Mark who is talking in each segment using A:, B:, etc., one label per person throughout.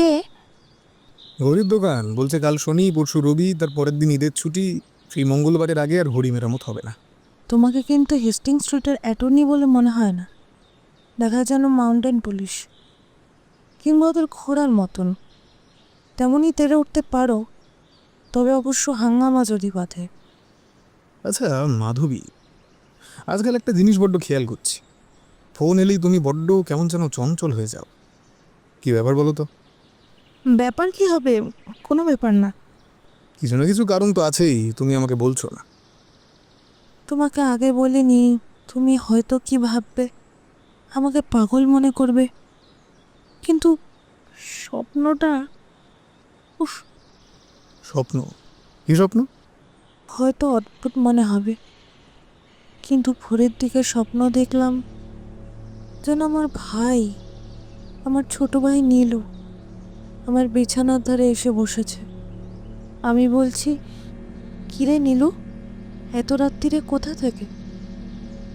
A: কে?
B: ঘড়ির দোকান। বলছে কাল শনি পরশু রবি তার পরের দিন ঈদের ছুটি। সেই মঙ্গলবারের আগে আর হরি মেরামত হবে না।
A: তোমাকে কিন্তু হেস্টিং স্ট্রিটের অ্যাটর্নি বলে মনে হয় না। দেখা যেন মাউন্টেন পুলিশ। কিংবা ওদের ঘোড়ার মতন। তেমনই তেড়ে উঠতে পারো তবে অবশ্য হাঙ্গামা যদি বাঁধে।
B: আচ্ছা মাধবী আজকাল একটা জিনিস বড্ড খেয়াল করছি। ফোন এলেই তুমি বড্ড কেমন যেন চঞ্চল হয়ে যাও। কি ব্যাপার বলো তো?
A: ব্যাপার কি হবে? কোনো ব্যাপার না।
B: কিছু না কিছু কারণ তো আছেই তুমি আমাকে বলছো না।
A: তোমাকে আগে বলিনি তুমি হয়তো কি ভাববে? আমাকে পাগল মনে করবে। কিন্তু স্বপ্নটা উফ।
B: স্বপ্ন? কি স্বপ্ন?
A: হয়তো অদ্ভুত মনে হবে। কিন্তু ভোরের দিকে স্বপ্ন দেখলাম যেন আমার ভাই আমার ছোট ভাই নীলু। আমার বিছানার ধারে এসে বসেছে। আমি বলছি কিরে নীলু? এত রাত্রিরে কোথা থেকে?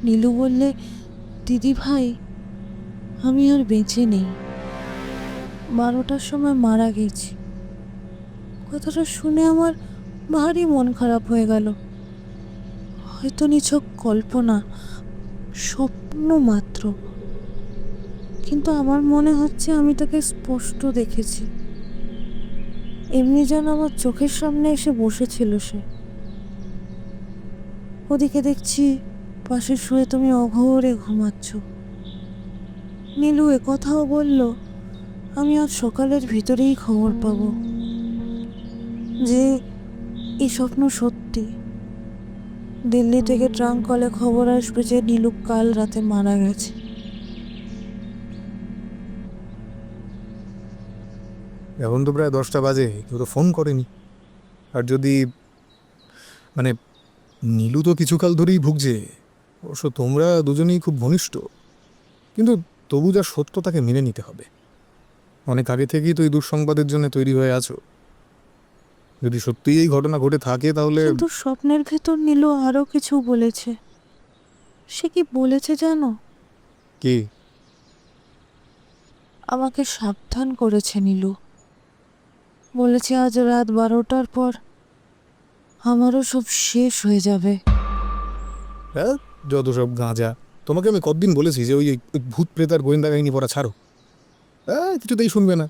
A: নীলু বললে, দিদি ভাই, আমি আর বেঁচে নেই। বারোটার সময় মারা গেছি। কথাটা শুনে আমার ভারী মন খারাপ হয়ে গেল। হয়তো নিছক কল্পনা, স্বপ্ন মাত্র। কিন্তু আমার মনে হচ্ছে আমি তাকে স্পষ্ট দেখেছি। এমনি যেন আমার চোখের সামনে এসে বসেছিল সে। ওদিকে দেখছি, পাশে শুয়ে তুমি অঘোরে ঘুমাচ্ছ। নীলু এ কথাও বলল, আমি আজ সকালের ভিতরেই খবর পাবো যে, এই স্বপ্ন সত্যি। দিল্লি থেকে ট্রাঙ্ক কলে খবর আসবে যে, নীলু কাল রাতে মারা গেছে।
B: এখন তো প্রায় দশটা বাজে কেউ তো ফোন করেনি। আর যদি মানে নীলু তো কিছুকাল ধরেই ভুগছে অবশ্য তোমরা দুজনেই খুব ঘনিষ্ঠ। কিন্তু তবু যা সত্য তাকে মেনে নিতে হবে। অনেক আগে থেকেই তো এই দুঃসংবাদের জন্য তৈরি হয়ে আছো। যদি সত্যিই এই ঘটনা ঘটে থাকে তাহলে
A: কিন্তু স্বপ্নের ভেতর নীলু আরও কিছু বলেছে। সে কি বলেছে জানো?
B: কি?
A: আমাকে সাবধান করেছে নীলু। বলেছে আজ রাত বারোটার পর আমারও সব শেষ হয়ে যাবে।
B: হ্যাঁ যত সব গাঁজা। তোমাকে আমি কতদিন বলেছি যে ওই ওই ভূত প্রেতার গোয়েন্দা কাহিনী পড়া ছাড়ো? হ্যাঁ কিছুতেই শুনবে না।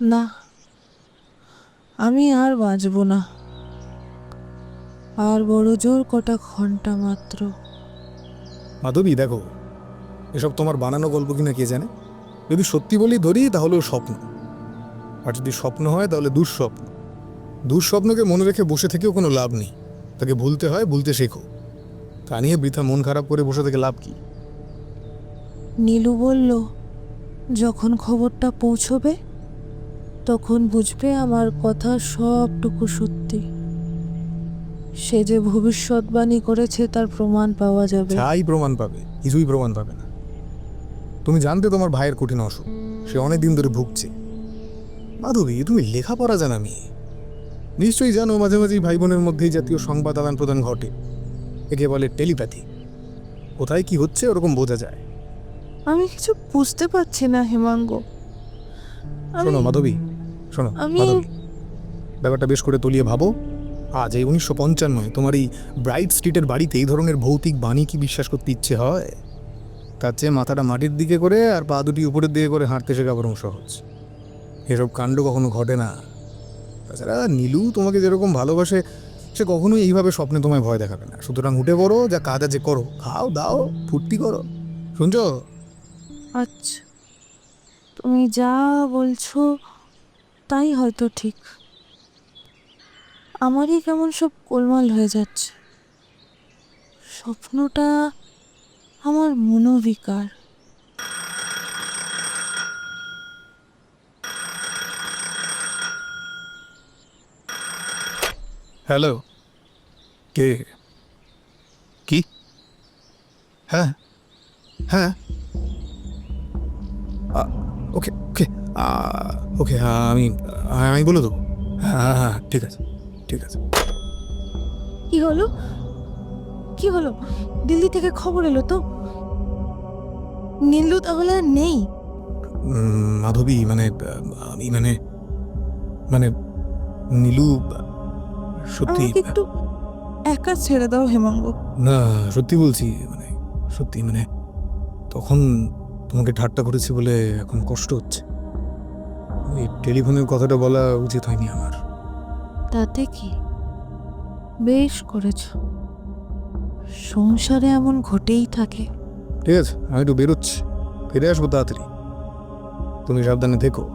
A: না আমি আর বাঁচব না। আর বড় জোর কটা ঘণ্টা মাত্র।
B: মাধবী দেখো এসব তোমার বানানো গল্প কিনা কে জানে? যদি সত্যি বলি ধরি তাহলে স্বপ্ন। আর যদি স্বপ্ন হয় তাহলে দুঃস্বপ্ন। দুঃস্বপ্নকে মনে রেখে বসে থেকেও কোনো লাভ নেই। তাকে ভুলতে হয় ভুলতে শেখো। তা নিয়ে বৃথা মন খারাপ করে বসে থেকে লাভ কি?
A: নীলু বলল যখন খবরটা পৌঁছবে তখন বুঝবে আমার কথা সবটুকু সত্যি। সে যে ভবিষ্যৎবাণী করেছে তার প্রমাণ পাওয়া যাবে।
B: যাই প্রমাণ পাবে কিছুই প্রমাণ পাবে না। তুমি জানতে তোমার ভাইয়ের কঠিন অসুখ। সে অনেক দিন ধরে ভুগছে। মাধবী তুমি লেখাপড়া জানা মেয়ে নিশ্চয়ই জানো মাঝে মাঝেই ভাই বোনের মধ্যেই জাতীয় সংবাদ আদান প্রদান ঘটে। একে বলে টেলিপ্যাথি। কোথায় কি হচ্ছে ওরকম বোঝা যায়?
A: আমি কিছু বুঝতে পারছি না হেমাঙ্গ।
B: শোনো মাধবী শোনো
A: আমি-
B: ব্যাপারটা বেশ করে তলিয়ে ভাবো। আজ এই উনিশশো পঞ্চান্নয় তোমার এই ব্রাইট স্ট্রিটের বাড়িতে এই ধরনের ভৌতিক বাণী কি বিশ্বাস করতে ইচ্ছে হয়? তার চেয়ে মাথাটা মাটির দিকে করে আর পা দুটি উপরের দিকে করে হাঁটতে শেখা বরং সহজ। এসব কাণ্ড কখনো ঘটে না। তাছাড়া নীলু তোমাকে যেরকম ভালোবাসে, সে কখনোই এইভাবে স্বপ্নে তোমায় ভয় দেখাবে না। সুতরাং উঠে পড়ো, যা কাজ আছে করো। খাও, দাও, ফুর্তি করো। শুনছো?
A: আচ্ছা। তুমি যা বলছো, তাই হয়তো ঠিক। আমারই কেমন সব গোলমাল হয়ে যাচ্ছে। স্বপ্নটা আমার মনোবিকার।
B: হ্যালো। কে? কি? হ্যাঁ। হ্যাঁ। ওকে ওকে ওকে হ্যাঁ, আমি আমি বলে দেবো। হ্যাঁ হ্যাঁ ঠিক আছে ঠিক আছে।
A: কি হলো? কি হলো? দিল্লি থেকে খবর এলো তো? নীলু তাহলে নেই?
B: মাধবী মানে আমি মানে মানে নীলু সত্যি।
A: আমাকে একটু একা ছেড়ে দাও হেমাঙ্গ।
B: না সত্যি বলছি মানে সত্যি মানে তখন তোমাকে ঠাট্টা করেছি বলে এখন কষ্ট হচ্ছে। ওই টেলিফোনের কথাটা বলা উচিত হয়নি আমার।
A: তাতে কি? বেশ করেছ। সংসারে এমন ঘটেই থাকে।
B: ঠিক আছে আমি একটু বেরোচ্ছি। ফিরে আসব তাড়াতাড়ি। তুমি সাবধানে থেকো।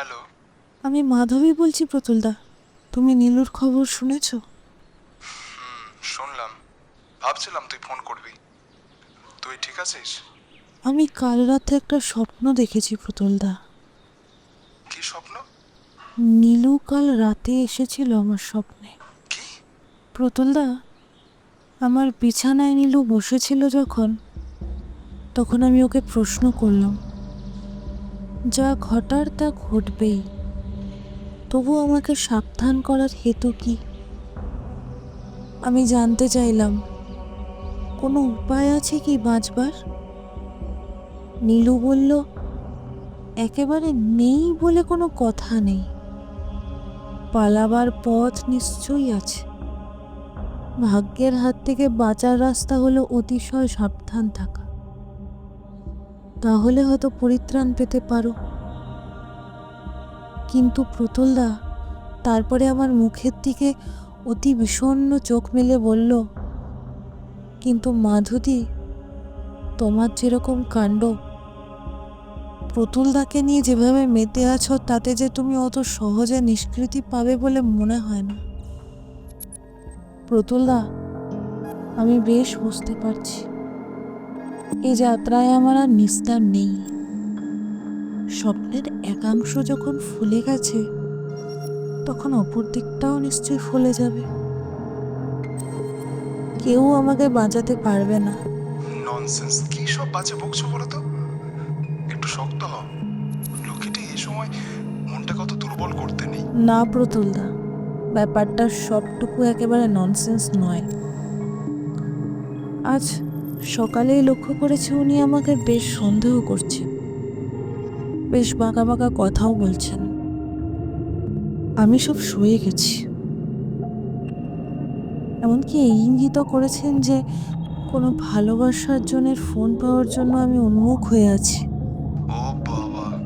C: হ্যালো।
A: আমি মাধবী বলছি প্রতুলদা। তুমি নীলুর খবর শুনেছ?
C: শুনলাম। ভাবছিলাম তুই ফোন করবি। তুই ঠিক আছিস?
A: আমি কাল রাতে একটা স্বপ্ন দেখেছি প্রতুলদা।
C: কি স্বপ্ন?
A: নীলু কাল রাতে এসেছিল আমার স্বপ্নে।
C: কি?
A: প্রতুলদা আমার বিছানায় নীলু বসেছিল যখন তখন আমি ওকে প্রশ্ন করলাম। যা ঘটার তা ঘটবেই। তবু আমাকে সাবধান করার হেতু কি? আমি জানতে চাইলাম, কোনো উপায় আছে কি বাঁচবার? নীলু বলল, একেবারে নেই বলে কোনো কথা নেই। পালাবার পথ নিশ্চয়ই আছে। ভাগ্যের হাত থেকে বাঁচার রাস্তা হলো অতিশয় সাবধান থাকা। তাহলে হয়তো পরিত্রাণ পেতে পারো। কিন্তু প্রতুলদা, তারপরে আমার মুখের দিকে অতি বিষণ্ণ চোখ মেলে বলল, কিন্তু মাধুদি তোমার যেরকম কাণ্ড, প্রতুলদাকে নিয়ে যেভাবে মেতে আছো, তাতে যে তুমি অত সহজে নিষ্কৃতি পাবে বলে মনে হয় না। প্রতুলদা, আমি বেশ বুঝতে পারছি। এই যাত্রায় আমার আর নিস্তার নেই। স্বপ্নের একাংশ যখন ফুলে গেছে তখন অপর দিকটাও নিশ্চয়ই ফুলে যাবে। কেউ আমাকে বাঁচাতে পারবে না।
C: ননসেন্স কি সব বাজে বকছো বলো তো? একটু শক্ত হও। লক্ষ্মীটি এই সময় মনটা কত দুর্বল করতে নেই।
A: না প্রতুলদা ব্যাপারটা সবটুকু একেবারে ননসেন্স নয়। আজ সকালেই লক্ষ্য করেছে উনি আমাকে বেশ সন্দেহ করছেন বেশ বাঁকা বাঁকা কথাও বলছেন। আমি সব শুয়ে গেছি। এমনকি এই ইঙ্গিতও করেছেন যে কোনো ভালোবাসার জনের ফোন পাওয়ার জন্য আমি উন্মুখ হয়ে আছি।
C: ও বাবা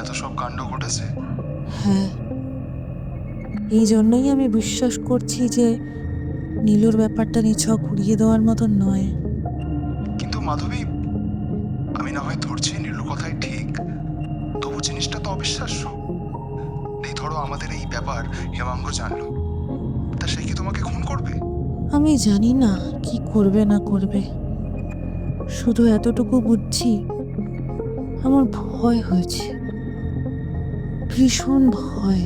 C: এত সব কাণ্ড ঘটেছে?
A: হ্যাঁ। এই জন্যই আমি বিশ্বাস করছি যে নীলুর ব্যাপারটা নিছক উড়িয়ে দেওয়ার মতো নয়।
C: মাধবী, আমি না হয় ধরছি নীলুর কথাই ঠিক। তবু জিনিসটা তো অবিশ্বাস্য। এই ধরো আমাদের এই ব্যাপার, হেমাঙ্গ জানলো। তা সে কি তোমাকে খুন করবে?
A: আমি জানি না কি করবে না করবে। শুধু এতটুকু বুঝছি, আমার ভয় হয়েছে। ভীষণ ভয়।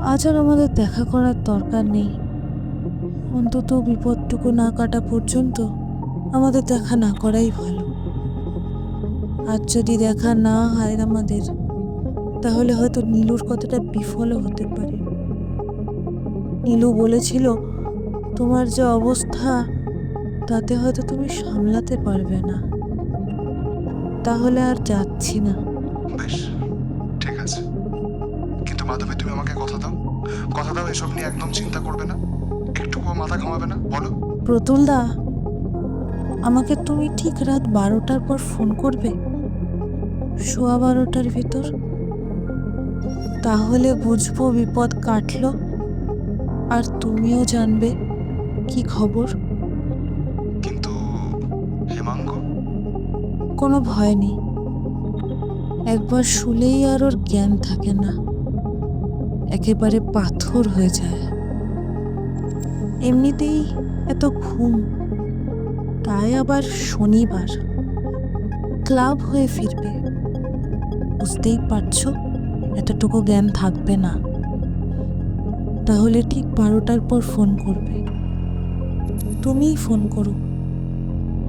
A: আজ আর আমাদের দেখা করার দরকার নেই। অন্তত বিপদটুকু না কাটা পর্যন্ত আমাদের দেখা না করাই ভালো। আর যদি দেখা না হয় আমাদের তাহলে হয়তো নীলুর কথাটা বিফলও হতে পারে। নীলু বলেছিল তোমার যে অবস্থা তাতে হয়তো তুমি সামলাতে পারবে না। তাহলে আর যাচ্ছি না।
C: বেশ ঠিক আছে। কিন্তু মাধবী তুমি আমাকে কথা দাও। কথা দাও এসব নিয়ে একদম চিন্তা করবে না। একটুকুও মাথা ঘামাবে না বলো।
A: প্রতুলদা আমাকে তুমি ঠিক রাত বারোটার পর ফোন করবে? সোয়া বারোটার ভিতর? তাহলে বুঝব বিপদ কাটলো। আর তুমিও জানবে। কি খবর?
C: কিন্তু হেমাঙ্গ?
A: কোনো ভয় নেই। একবার শুলেই আর ওর জ্ঞান থাকে না। একেবারে পাথর হয়ে যায়। এমনিতেই এত ঘুম। তাই আবার শনিবার। ক্লাব হয়ে ফিরবে। বুঝতেই পারছ, এতটুকু জ্ঞান থাকবে না। তাহলে ঠিক বারোটার পর ফোন করবে। তুমিই ফোন করো।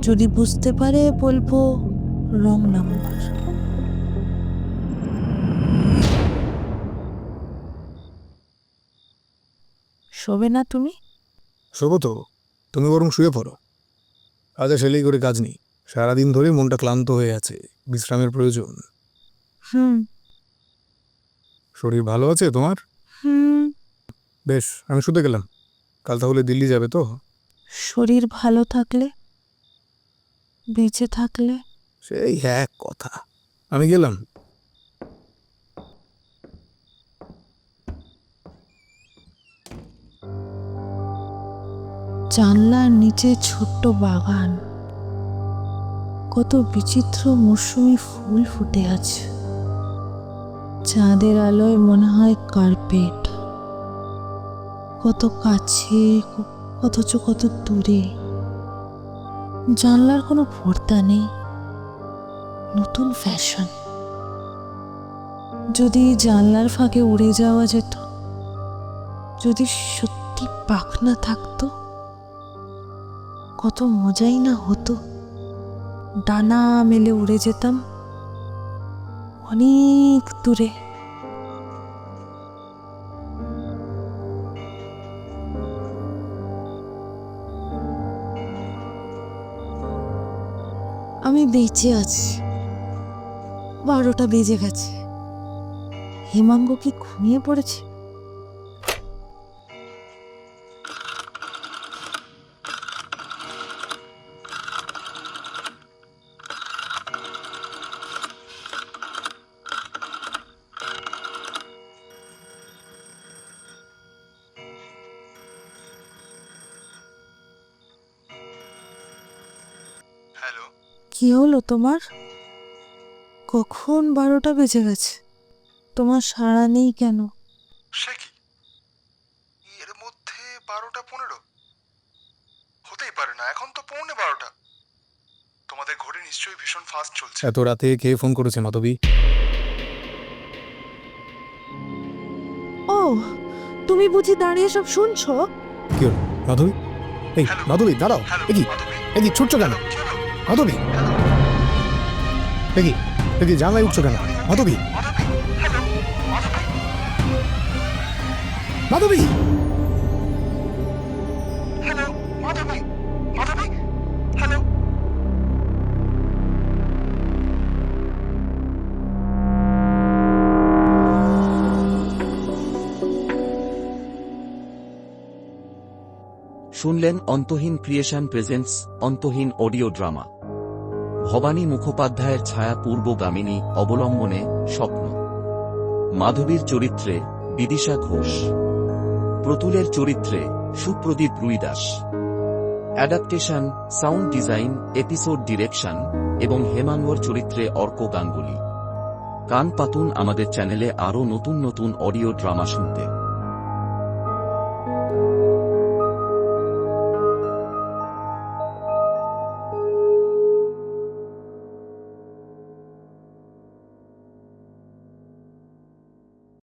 A: যদি বুঝতে পারে, বলব রং নাম্বার। শোবে না তুমি?
B: শোবো তো, তুমি বরং শুয়ে পড়ো। আজ সেলাই করে কাজ নেই। সারাদিন ধরে মনটা ক্লান্ত হয়ে আছে বিশ্রামের প্রয়োজন।
A: হুম।
B: শরীর ভালো আছে তোমার?
A: হুম।
B: বেশ আমি শুতে গেলাম। কাল তাহলে দিল্লি যাবে তো?
A: শরীর ভালো থাকলে? বেঁচে থাকলে?
B: সেই এক কথা। আমি গেলাম।
A: জানলার নিচে ছোট্ট বাগান। কত বিচিত্র মৌসুমি ফুল ফুটে আছে। চাঁদের আলোয় মনে হয় কার্পেট। কত কাছে, অথচ কত দূরে। জানলার কোনো পর্দা নেই। নতুন ফ্যাশন। যদি জানলার ফাঁকে উড়ে যাওয়া যেত, যদি সত্যি পাখনা থাকতো কত মজাই না হতো। ডানা মেলে উড়ে যেতাম অনেক দূরে। আমি বেঁচে আছি। বারোটা বেজে গেছে। হেমাঙ্গ কি ঘুমিয়ে পড়েছে? কি হলো তোমার? কখন বারোটা বেজে গেছে? তোমার সাড়া নেই কেন?
C: সে কি? এর মধ্যে বারোটা পনেরো? হতেই পারে না এখন তো পৌনে বারোটা। তোমাদের ঘড়ি নিশ্চয়ই ভীষণ ফাস্ট চলছে।
B: এত রাতে কে ফোন করেছে মাধবী?
A: ও তুমি বুঝি দাঁড়িয়ে সব শুনছো?
B: কি হলো মাধবী? এই মাধবী দাঁড়াও।
C: হ্যালো
B: এ কি?
C: মাধবী।
B: এ ছুটছো কেন? মাধবী? এ কি জানলায় উঠছো কেন? মাধবী?
C: মাধবী?
D: শুনলেন Antahin creation presents, Antahin audio drama. Bhabani মুখোপাধ্যায়ের ছায়া পূর্বগামিনী অবলম্বনে স্বপ্ন। মাধবীর চরিত্রে বিদিশা ঘোষ। প্রতুলের চরিত্রে Supradip Ruidas. Adaptation, sound design, episode direction এবং হেমাঙ্গর চরিত্রে অর্ক গাঙ্গুলি। কান পাতুন আমাদের চ্যানেলে আরও নতুন নতুন অডিও ড্রামা শুনতে।